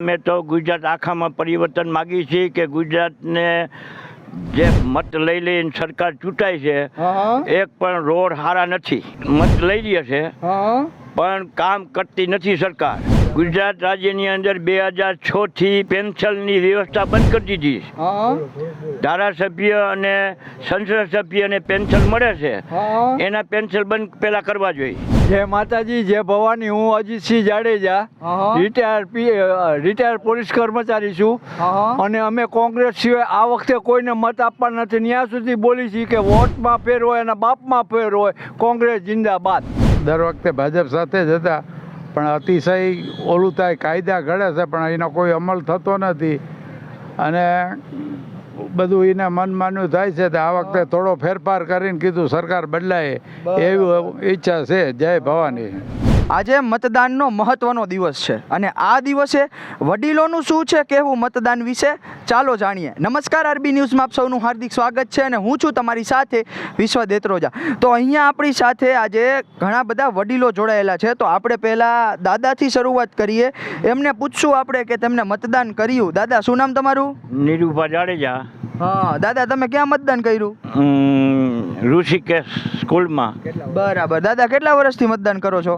અમે તો ગુજરાત આખામાં પરિવર્તન માગી છીએ કે ગુજરાતને જે મત લઈ લઈને સરકાર ચૂંટાય છે એક પણ રોડ હારા નથી. મત લઈ લે છે પણ કામ કરતી નથી સરકાર. ગુજરાત રાજ્યની અંદર બે હજાર છથી પેન્શનની વ્યવસ્થા બંધ કરી દીધી ધારાસભ્ય અને સંસદ સભ્યને પેન્શન મળે છે. એના પેન્શન બંધ પેલા કરવા જોઈએ. જય માતાજી જય ભવાની. હું અજીતસિંહ જાડેજા રિટાયર પી રિટાયર પોલીસ કર્મચારી છું. અને અમે કોંગ્રેસ સિવાય આ વખતે કોઈને મત આપવા નથી. ત્યાં સુધી બોલી છીએ કે વોટમાં ફેર હોય અને બાપમાં ફેર હોય કોંગ્રેસ જિંદાબાદ. દર વખતે ભાજપ સાથે જ હતા પણ અતિશય ઓલું થાય કાયદા ઘડે છે પણ એનો કોઈ અમલ થતો નથી. અને બધું એને મનમાન્યું થાય છે તો આ વખતે થોડો ફેરફાર કરીને કીધું સરકાર બદલાય. એવી ઈચ્છા છે. જય ભવાની. આજે મતદાનનો મહત્વનો દિવસ છે અને આ દિવસે વડીલોનું શું છે કહેવું મતદાન વિશે ચાલો જાણીએ. નમસ્કાર આરબી ન્યૂઝમાં આપ સૌનું હાર્દિક સ્વાગત છે અને હું છું તમારી સાથે વિશ્વ દેત્રોજા. તો અહીંયા આપણી સાથે આજે ઘણા બધા વડીલો જોડાયેલા છે. તો આપણે પહેલાં દાદાથી શરૂઆત કરીએ. એમને પૂછશું આપણે કે તેમને મતદાન કર્યું. દાદા શું નામ તમારું? નિરૂપા જાડેજા. હા દાદા તમે ક્યાં મતદાન કર્યું? ઋષિકેશ સ્કૂલમાં. બરાબર. દાદા કેટલા વર્ષથી મતદાન કરો છો?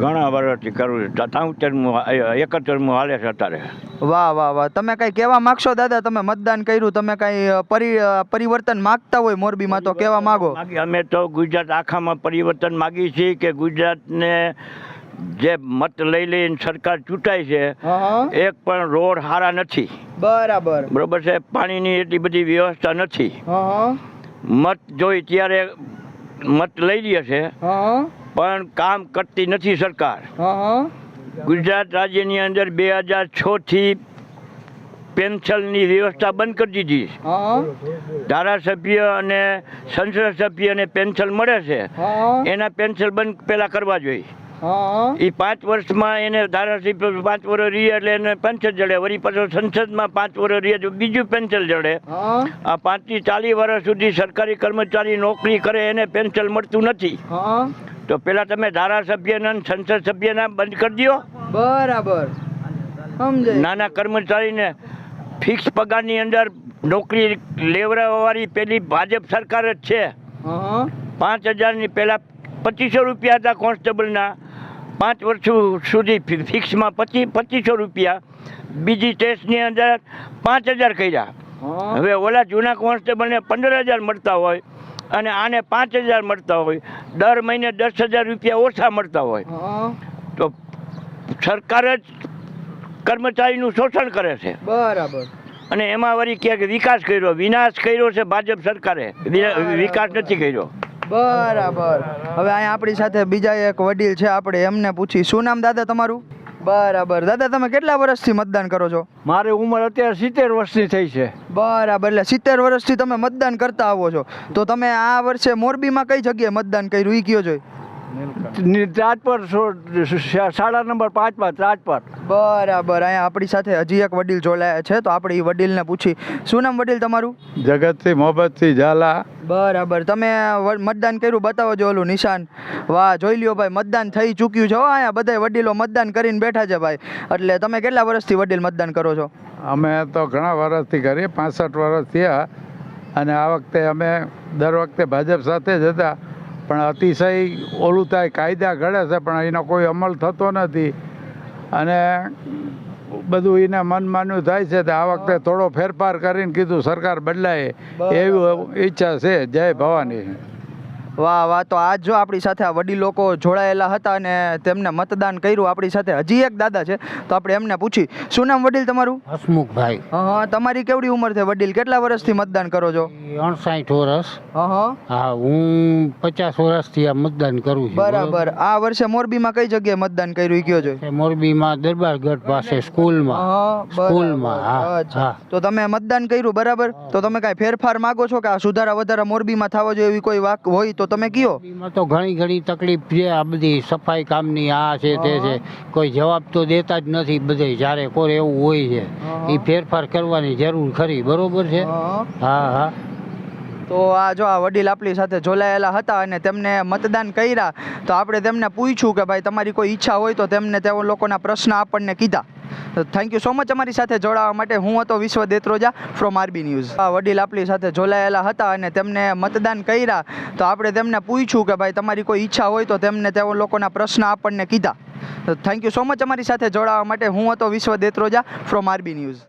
ઘણા વર્ષથી કરું છું. ત્રાઉતેરમું એકતેરમું હાલે છે અત્યારે. વાહ વાહ વાહ. તમે કઈ કહેવા માંગશો દાદા? તમે મતદાન કર્યું તમે કઈ પરિવર્તન માંગતા હોય મોરબીમાં તો કહેવા માંગો. અમે તો ગુજરાત આખામાં પરિવર્તન માગીએ છીએ કે ગુજરાતને જે મત લઈ લઈને સરકાર ચૂંટાય છે એક પણ રોડ સારા નથી. બરાબર. બરોબર છે? પાણીની એટલી બધી વ્યવસ્થા નથી. મત જોઈ ત્યારે મત લઈ લે છે પણ કામ કરતી નથી સરકાર. ગુજરાત રાજ્યની અંદર બે હજાર છથી પેન્શનની વ્યવસ્થા બંધ કરી દીધી. ધારાસભ્ય અને સંસદ સભ્યને પેન્શન મળે છે. એના પેન્શન બંધ પેલા કરવા જોઈએ. એ પાંચ વર્ષમાં એને ધારાસભ્ય પાંચ વર્ષ રહે એટલે એને પેન્શન જડે. વળી પાછો સંસદમાં પાંચ વર્ષ રહે તો બીજું પેન્શન જડે. આ પાંચથી ચાલીસ વર્ષ સુધી સરકારી કર્મચારી નોકરી કરે એને પેન્શન મળતું નથી. તો પેલા તમે ધારાસભ્યના સંસદ સભ્યના બંધ કરી દો બરાબર. નાના કર્મચારીને ફિક્સ પગારની અંદર નોકરી લેવડાવવાવાળી પેલી ભાજપ સરકાર જ છે. પાંચ હજારની પહેલાં પચીસો રૂપિયા હતા કોન્સ્ટેબલના. પાંચ વર્ષ સુધી ફિક્સમાં પચીસ પચીસો રૂપિયા. બીજી ટેસ્ટની અંદર પાંચ હજાર કર્યા. હવે ઓલા જૂના કોન્સ્ટેબલને પંદર હજાર મળતા હોય અને આને પાંચ હજાર મળતા હોય. દર મહિને દસ હજાર રૂપિયા ઓછા મળતા હોય. તો સરકાર જ કર્મચારીનું શોષણ કરે છે. બરાબર. અને એમાં વળી ક્યાંક વિકાસ કર્યો. વિનાશ કર્યો છે ભાજપ સરકારે. વિકાસ નથી કર્યો. બરાબર. હવે અહીંયા આપણી સાથે બીજા એક વડીલ છે આપણે એમને પૂછી શું નામ દાદા તમારું? બરાબર. દાદા તમે કેટલા વર્ષથી મતદાન કરો છો? મારી ઉંમર અત્યારે સિત્તેર વર્ષની થઈ છે. બરાબર. એટલે સિત્તેર વર્ષથી તમે મતદાન કરતા આવો છો. તો તમે આ વર્ષે મોરબીમાં કઈ જગ્યાએ મતદાન કર્યું? એ કયો જોઈ. સો- શાળા નંબર પાંચમાં રાજપર. બરાબર અહીંયા આપણી સાથે હજી એક વડીલ જોડાયા છે તો આપણે એ વડીલને પૂછી શું નામ વડીલ તમારું? જગતસિંહ મોહબ્બતસિંહ ઝાલા. બરાબર તમે મતદાન કર્યું બતાવો જો ઓલું નિશાન. વાહ જોઈ લ્યો ભાઈ મતદાન થઈ ચૂક્યું છે હો અહીંયા બધા વડીલો મતદાન કરીને બેઠા છે ભાઈ. એટલે તમે કેટલા વર્ષથી વડીલ મતદાન કરો છો? અમે તો ઘણા વર્ષથી કરીએ પાસઠ વર્ષ થયા અને આ વખતે અમે દર વખતે ભાજપ સાથે જ હતા. પણ અતિશય ઓલું થાય કાયદા ઘડે છે પણ એનો કોઈ અમલ થતો નથી. અને બધું એને મનમાન્યું થાય છે તો આ વખતે થોડો ફેરફાર કરીને કીધું સરકાર બદલાય. એવી ઈચ્છા છે. જય ભવાની. વાહ વાહ તો આજ જો આપણી સાથે આ વડીલ લોકો જોડાયેલા હતા અને તેમને મતદાન કર્યું આપણી સાથે. હજી એક દાદા છે તો આપણે એમને પૂછી. શું નામ વડીલ તમારું? હસમુખભાઈ. હા તમારી કેવડી ઉંમર છે વડીલ? કેટલા વર્ષથી મતદાન કરો છો? અણસાઠ વર્ષ. હા હા પચાસ વર્ષથી આ મતદાન કરું છું બરાબર. આ વર્ષે મોરબીમાં કઈ જગ્યાએ મતદાન કર્યું કયો જોઈ મોરબીમાં દરબારગઢ પાસે સ્કૂલમાં. સ્કૂલમાં હા. તો તમે મતદાન કર્યું બરાબર? તો તમે કાંઈ ફેરફાર માંગો છો કે આ સુધારા વધારા મોરબીમાં થવા જોઈએ એવી કોઈ વાક હોય તો? તમે કયો? તો ઘણી ઘણી તકલીફ છે આ બધી સફાઈ કામની આ છે તે છે. કોઈ જવાબ તો દેતા જ નથી બધે જ્યારે કોઈ એવું હોય છે. એ ફેરફાર કરવાની જરૂર ખરી બરોબર છે? હા. હા તો આ જો આ વડીલ આપણી સાથે જોડાયેલા હતા અને તેમને મતદાન કર્યા તો આપણે તેમને પૂછ્યું કે ભાઈ તમારી કોઈ ઈચ્છા હોય તો તેમને તેઓ લોકોના પ્રશ્ન આપણને કીધા. થેન્ક યુ સો મચ અમારી સાથે જોડાવા માટે. હું હતો વિશ્વ દેત્રોજા ફ્રોમ આરબી ન્યૂઝ વડીલ આપણી સાથે જોડાયેલા હતા અને તેમને મતદાન કર્યા. તો આપણે તેમને પૂછ્યું કે ભાઈ, તમારી કોઈ ઈચ્છા હોય તો તેમને તેઓ લોકોના પ્રશ્ન આપણને કીધા. થેન્ક યુ સો મચ અમારી સાથે જોડાવા માટે. હું હતો વિશ્વ દેત્રોજા ફ્રોમ આરબી ન્યૂઝ